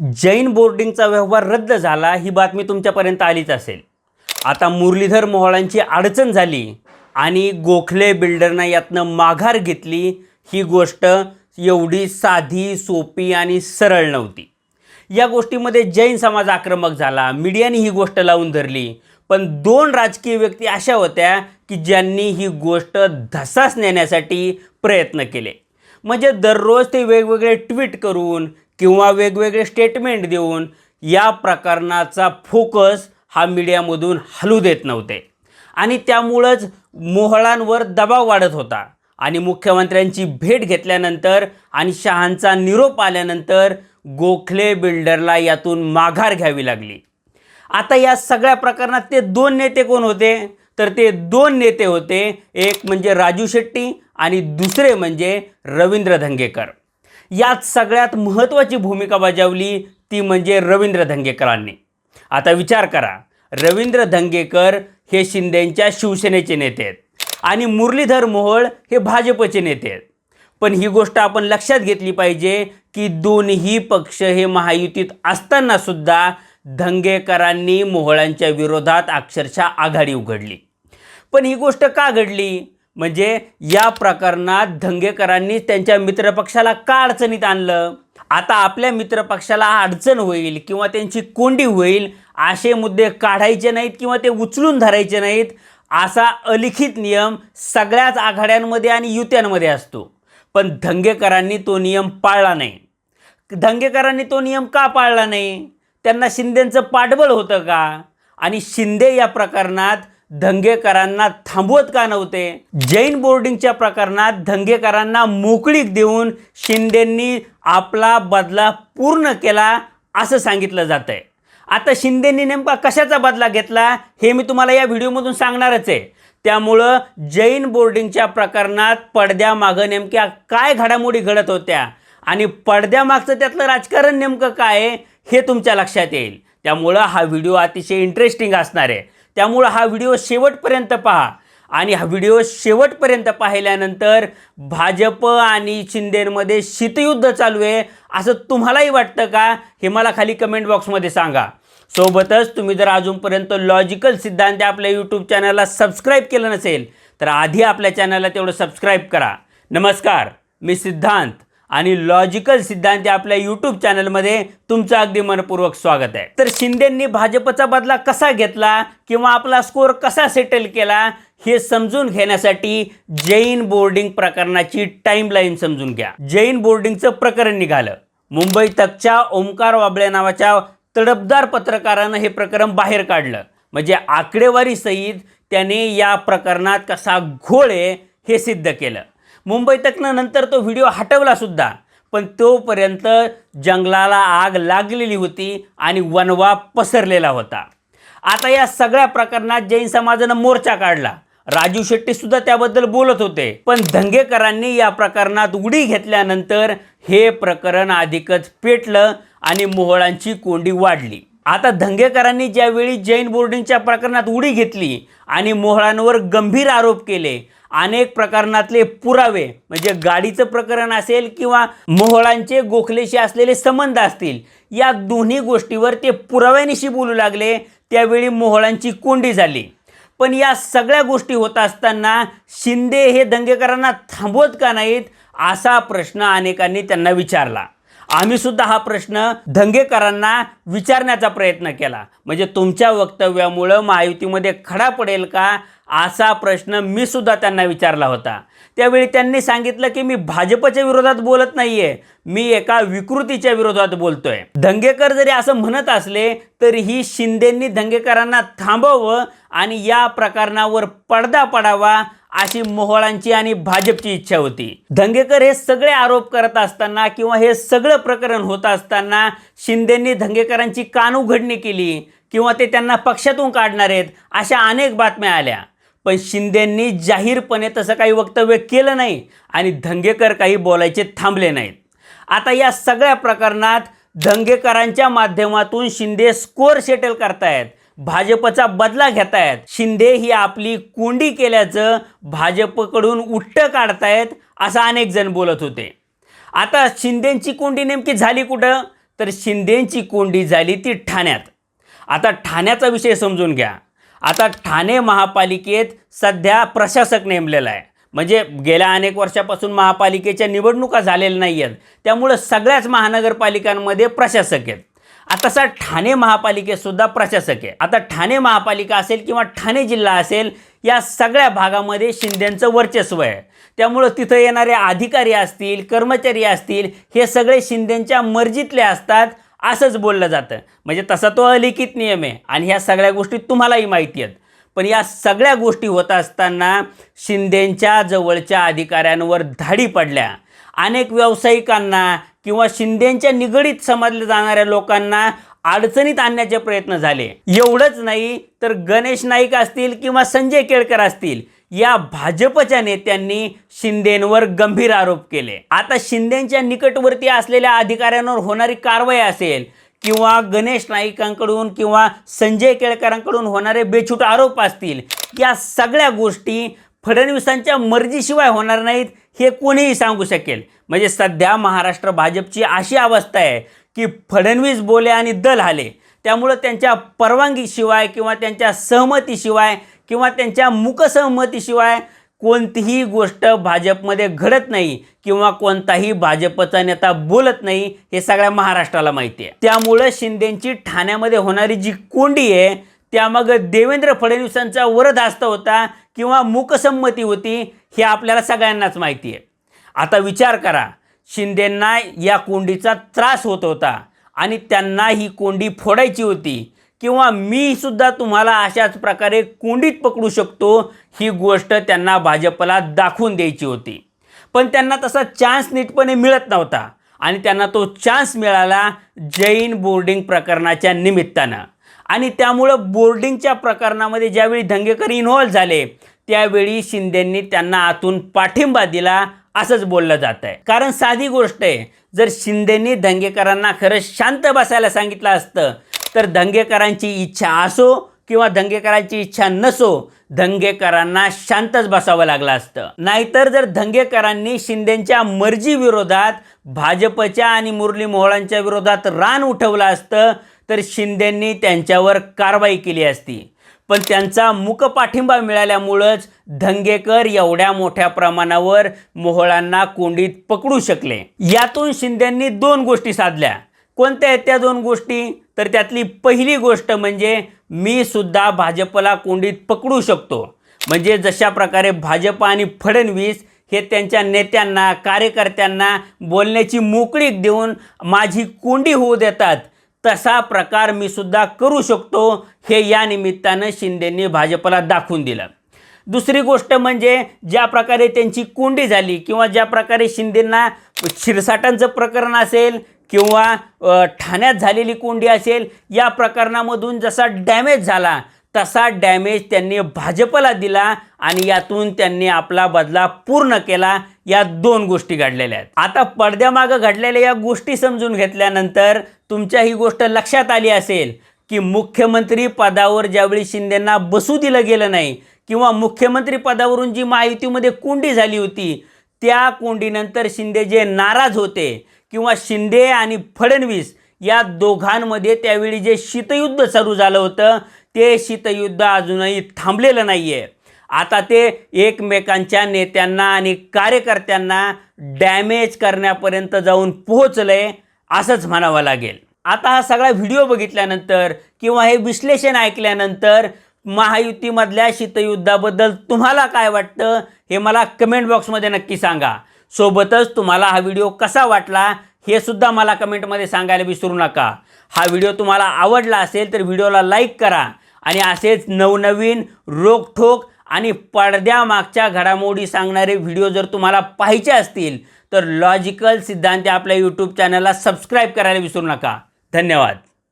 जैन बोर्डिंगचा व्यवहार रद्द झाला ही बातमी तुमच्यापर्यंत आलीच असेल. आता मुरलीधर मोहळांची अडचण झाली आणि गोखले बिल्डरनं यातनं माघार घेतली ही गोष्ट एवढी साधी सोपी आणि सरळ नव्हती. या गोष्टीमध्ये जैन समाज आक्रमक झाला मीडियाने ही गोष्ट लावून धरली पण दोन राजकीय व्यक्ती अशा होत्या की ज्यांनी ही गोष्ट धसास नेण्यासाठी प्रयत्न केले. म्हणजे दररोज ते वेगवेगळे ट्विट करून किंवा वेगवेगळे स्टेटमेंट देऊन या प्रकरणाचा फोकस हा मीडियामधून हलू देत नव्हते. आणि त्यामुळंच मोहळांवर दबाव वाढत होता. आणि मुख्यमंत्र्यांची भेट घेतल्यानंतर आणि शहांचा निरोप आल्यानंतर गोखले बिल्डरला यातून माघार घ्यावी लागली. आता या सगळ्या प्रकरणात ते दोन नेते कोण होते? तर ते दोन नेते होते. एक म्हणजे राजू शेट्टी आणि दुसरे म्हणजे रवींद्र धंगेकर. यात सगळ्यात महत्त्वाची भूमिका बजावली ती म्हणजे रवींद्र धंगेकरांनी. आता विचार करा रवींद्र धंगेकर हे शिंदेंच्या शिवसेनेचे नेते आहेत आणि मुरलीधर मोहोळ हे भाजपचे नेते आहेत. पण ही गोष्ट आपण लक्षात घेतली पाहिजे की दोन्ही पक्ष हे महायुतीत असताना सुद्धा धंगेकरांनी मोहळांच्या विरोधात अक्षरशः आघाडी उघडली. पण ही गोष्ट का घडली? म्हणजे या प्रकरणात धंगेकरांनी त्यांच्या मित्रपक्षाला का अडचणीत आणलं? आता आपल्या मित्रपक्षाला अडचण होईल किंवा त्यांची कोंडी होईल असे मुद्दे काढायचे नाहीत किंवा ते उचलून धरायचे नाहीत असा अलिखित नियम सगळ्याच आघाड्यांमध्ये आणि युत्यांमध्ये असतो. पण धंगेकरांनी तो नियम पाळला नाही. धंगेकरांनी तो नियम का पाळला नाही? त्यांना शिंदेंचं पाठबळ होतं का? आणि शिंदे या प्रकरणात धंगेकरांना थांबवत का नव्हते? जैन बोर्डिंगच्या प्रकरणात धंगेकरांना मोकळीक देऊन शिंदेंनी आपला बदला पूर्ण केला असं सांगितलं जातं आहे आता शिंदेंनी नेमका कशाचा बदला घेतला हे मी तुम्हाला या व्हिडिओमधून सांगणारच आहे. त्यामुळं जैन बोर्डिंगच्या प्रकरणात पडद्यामागं नेमक्या काय घडामोडी घडत होत्या आणि पडद्यामागचं त्यातलं राजकारण नेमकं काय हे तुमच्या लक्षात येईल. त्यामुळं हा व्हिडिओ अतिशय इंटरेस्टिंग असणार आहे. त्यामुळं हा व्हिडिओ शेवटपर्यंत पहा. आणि हा व्हिडिओ शेवटपर्यंत पाहिल्यानंतर भाजप आणि शिंदेमध्ये शीतयुद्ध चालू आहे. असं तुम्हालाही वाटतं का? हे मला खाली कमेंट बॉक्समध्ये सांगा. सोबतच तुम्ही जर अजूनपर्यंत लॉजिकल सिद्धांत आपल्या यूट्यूब चॅनलला सबस्क्राईब केलं नसेल तर आधी आपल्या चॅनलला तेवढं सबस्क्राईब करा. नमस्कार मी सिद्धांत. आणि लॉजिकल सिद्धांत आपल्या यूट्यूब चॅनलमध्ये तुमचं अगदी मनपूर्वक स्वागत आहे. तर शिंदेंनी भाजपचा बदला कसा घेतला किंवा आपला स्कोअर कसा सेटल केला हे समजून घेण्यासाठी जैन बोर्डिंग प्रकरणाची टाईमलाईन समजून घ्या. जैन बोर्डिंगचं प्रकरण निघालं. मुंबई तकच्या ओमकार वाबळे नावाच्या तडपदार पत्रकारानं हे प्रकरण बाहेर काढलं. म्हणजे आकडेवारी सहित त्याने या प्रकरणात कसा घोळ आहे हे सिद्ध केलं. मुंबई तकनं नंतर तो व्हिडिओ हटवलासुद्धा पण तोपर्यंत जंगलाला आग लागलेली होती आणि वनवा पसरलेला होता. आता या सगळ्या प्रकरणात जैन समाजानं मोर्चा काढला. राजू शेट्टीसुद्धा त्याबद्दल बोलत होते. पण धंगेकरांनी या प्रकरणात उडी घेतल्यानंतर हे प्रकरण अधिकच पेटलं आणि मोहळांची कोंडी वाढली. आता धंगेकरांनी ज्यावेळी जैन बोर्डिंगच्या प्रकरणात उडी घेतली आणि मोहळांवर गंभीर आरोप केले अनेक प्रकरणातले पुरावे म्हणजे गाडीचं प्रकरण असेल किंवा मोहळांचे गोखलेशी असलेले संबंध असतील या दोन्ही गोष्टीवर ते पुराव्यानिशी बोलू लागले त्यावेळी मोहळांची कोंडी झाली. पण या सगळ्या गोष्टी होत असताना शिंदे हे दंगेकरांना थांबवत का नाहीत असा प्रश्न अनेकांनी त्यांना विचारला. आम्ही सुद्धा हा प्रश्न धंगेकरांना विचारण्याचा प्रयत्न केला. म्हणजे तुमच्या वक्तव्यामुळं महायुतीमध्ये खडा पडेल का? असा प्रश्न मी सुद्धा त्यांना विचारला होता. त्यावेळी त्यांनी सांगितलं की मी भाजपच्या विरोधात बोलत नाहीये मी एका विकृतीच्या विरोधात बोलतोय. धंगेकर जरी असं म्हणत असले तरीही शिंदेंनी धंगेकरांना थांबवावं आणि या प्रकरणावर पडदा पडावा अशी मोहळांची आणि भाजपची इच्छा होती. धंगेकर हे सगळे आरोप करत असताना किंवा हे सगळं प्रकरण होत असताना शिंदेंनी धंगेकरांची कानउघडणी केली किंवा ते त्यांना पक्षातून काढणार आहेत अशा अनेक बातम्या आल्या. पण शिंदेंनी जाहीरपणे तसं काही वक्तव्य केलं नाही आणि धंगेकर काही बोलायचे थांबले नाहीत. आता या सगळ्या प्रकरणात धंगेकरांच्या माध्यमातून शिंदे स्कोअर सेटल करतायत भाजपचा बदला घेतायत. शिंदे ही आपली कोंडी केल्याचं भाजपकडून उट्ट काढतायत असं अनेक जण बोलत होते. आता शिंदेंची कोंडी नेमकी झाली कुठं? तर शिंदेंची कोंडी झाली ती ठाण्यात. आता ठाण्याचा विषय समजून घ्या. आता ठाणे महापालिकेत सध्या प्रशासक नेमलेला आहे. म्हणजे गेल्या अनेक वर्षापासून महापालिकेच्या निवडणुका झालेल्या नाही आहेत त्यामुळं सगळ्याच महानगरपालिकांमध्ये प्रशासक आहेत. आता तसा ठाणे महापालिकेतसुद्धा प्रशासक आहे. आता ठाणे महापालिका असेल किंवा ठाणे जिल्हा असेल या सगळ्या भागामध्ये शिंद्यांचं वर्चस्व आहे. त्यामुळं तिथं येणारे अधिकारी असतील कर्मचारी असतील हे सगळे शिंद्यांच्या मर्जीतले असतात. असंच बोललं जातं. म्हणजे तसा तो अलिखित नियम आहे. आणि ह्या सगळ्या गोष्टी तुम्हालाही माहिती आहेत. पण या सगळ्या गोष्टी होत असताना शिंदेंच्या जवळच्या अधिकाऱ्यांवर धाडी पडल्या. अनेक व्यावसायिकांना किंवा शिंदेच्या निगडीत समजल्या जाणाऱ्या लोकांना अडचणीत आणण्याचे प्रयत्न झाले. एवढंच नाही तर गणेश नाईक असतील किंवा संजय केळकर असतील या भाजपच्या नेत्यांनी शिंदेंवर गंभीर आरोप केले. आता शिंदेच्या निकटवर्ती असलेल्या अधिकाऱ्यांवर होणारी कारवाई असेल किंवा गणेश नाईकांकडून किंवा संजय केळकरांकडून होणारे बेछूट आरोप असतील या सगळ्या गोष्टी फडणवीसांच्या मर्जीशिवाय होणार नाहीत हे कोणीही सांगू शकेल. म्हणजे सध्या महाराष्ट्र भाजपची अशी अवस्था आहे की फडणवीस बोले आणि दल हाले. त्यामुळं त्यांच्या परवानगीशिवाय किंवा त्यांच्या सहमतीशिवाय किंवा त्यांच्या मुकसहमतीशिवाय कोणतीही गोष्ट भाजपमध्ये घडत नाही किंवा कोणताही भाजपचा नेता बोलत नाही हे सगळ्या महाराष्ट्राला माहिती आहे. त्यामुळं शिंदेंची ठाण्यामध्ये होणारी जी कोंडी आहे त्यामागं देवेंद्र फडणवीसांचा वरदहस्त होता किंवा मुकसंमती होती हे आपल्याला सगळ्यांनाच माहिती आहे. आता विचार करा शिंदेंना या कोंडीचा त्रास होत होता आणि त्यांना ही कोंडी फोडायची होती किंवा मी सुद्धा तुम्हाला अशाच प्रकारे कोंडीत पकडू शकतो ही गोष्ट त्यांना भाजपला दाखवून द्यायची होती. पण त्यांना तसा चान्स नीटपणे मिळत नव्हता आणि त्यांना तो चान्स मिळाला जैन बोर्डिंग प्रकरणाच्या निमित्तानं. आणि त्यामुळं बोर्डिंगच्या प्रकरणामध्ये ज्यावेळी दंगेकर इन्व्हॉल्व झाले त्यावेळी शिंदेंनी त्यांना आतून पाठिंबा दिला असंच बोललं जात आहे कारण साधी गोष्ट आहे जर शिंदेंनी दंगेकरांना खरं शांत बसायला सांगितलं असतं तर दंगेकरांची इच्छा असो किंवा दंगेकरांची इच्छा नसो दंगेकरांना शांतच बसावं लागलं असतं. नाहीतर जर दंगेकरांनी शिंदेच्या मर्जी विरोधात भाजपच्या आणि मुरली मोहळांच्या विरोधात रान उठवलं असतं तर शिंदेंनी त्यांच्यावर कारवाई केली असती. पण त्यांचा मुक पाठिंबा मिळाल्यामुळंच धंगेकर एवढ्या मोठ्या प्रमाणावर मोहळांना कोंडीत पकडू शकले. यातून शिंदेंनी दोन गोष्टी साधल्या. कोणत्या आहेत त्या दोन गोष्टी? तर त्यातली पहिली गोष्ट म्हणजे मी सुद्धा भाजपला कोंडीत पकडू शकतो. म्हणजे जशा प्रकारे भाजप आणि फडणवीस हे त्यांच्या नेत्यांना कार्यकर्त्यांना बोलण्याची मोकळीक देऊन माझी कोंडी होऊ देतात तसा प्रकार मी सुद्धा करू शकतो हे या निमित्तानं शिंदेंनी भाजपला दाखवून दिलं. दुसरी गोष्ट म्हणजे ज्या प्रकारे त्यांची कोंडी झाली किंवा ज्या प्रकारे शिंदेंना शिरसाटांचं प्रकरण असेल किंवा ठाण्यात झालेली कोंडी असेल या प्रकरणामधून जसा डॅमेज झाला तसा डॅमेज त्यांनी भाजपला दिला आणि यातून त्यांनी आपला बदला पूर्ण केला या दोन गोष्टी घडलेल्या आहेत. आता पडद्यामागं घडलेल्या या गोष्टी समजून घेतल्यानंतर तुमच्या ही गोष्ट लक्षात आली असेल की मुख्यमंत्री पदावर ज्यावेळी शिंदेंना बसू दिलं गेलं नाही किंवा मुख्यमंत्री पदावरून जी महायुतीमध्ये कोंडी झाली होती त्या कोंडीनंतर शिंदे जे नाराज होते किंवा शिंदे आणि फडणवीस या दोघांमध्ये त्यावेळी जे शीतयुद्ध सुरू झालं होतं ते शीतयुद्ध अजूनही थांबलेलं नाही आहे आता ते एकमेकांच्या नेत्यांना आणि कार्यकर्त्यांना डॅमेज करण्यापर्यंत जाऊन पोहोचलंय असंच म्हणावं लागेल. आता हा सगळा व्हिडिओ बघितल्यानंतर किंवा हे विश्लेषण ऐकल्यानंतर महायुतीमधल्या शीतयुद्धाबद्दल तुम्हाला काय वाटतं हे मला कमेंट बॉक्समध्ये नक्की सांगा. सोबतच तुम्हाला हा व्हिडिओ कसा वाटला हे सुद्धा मला कमेंटमध्ये सांगायला विसरू नका. हा व्हिडिओ तुम्हाला आवडला असेल तर व्हिडिओला लाईक करा आणि असेच नवनवीन रोखोक आणि पडद्यामागच्या घडामोडी सांगणारे व्हिडिओ जर तुम्हाला पाहिजे असतील तर लॉजिकल सिद्धांत आपल्या यूट्यूब चॅनलला सबस्क्राईब करायला विसरू नका. धन्यवाद.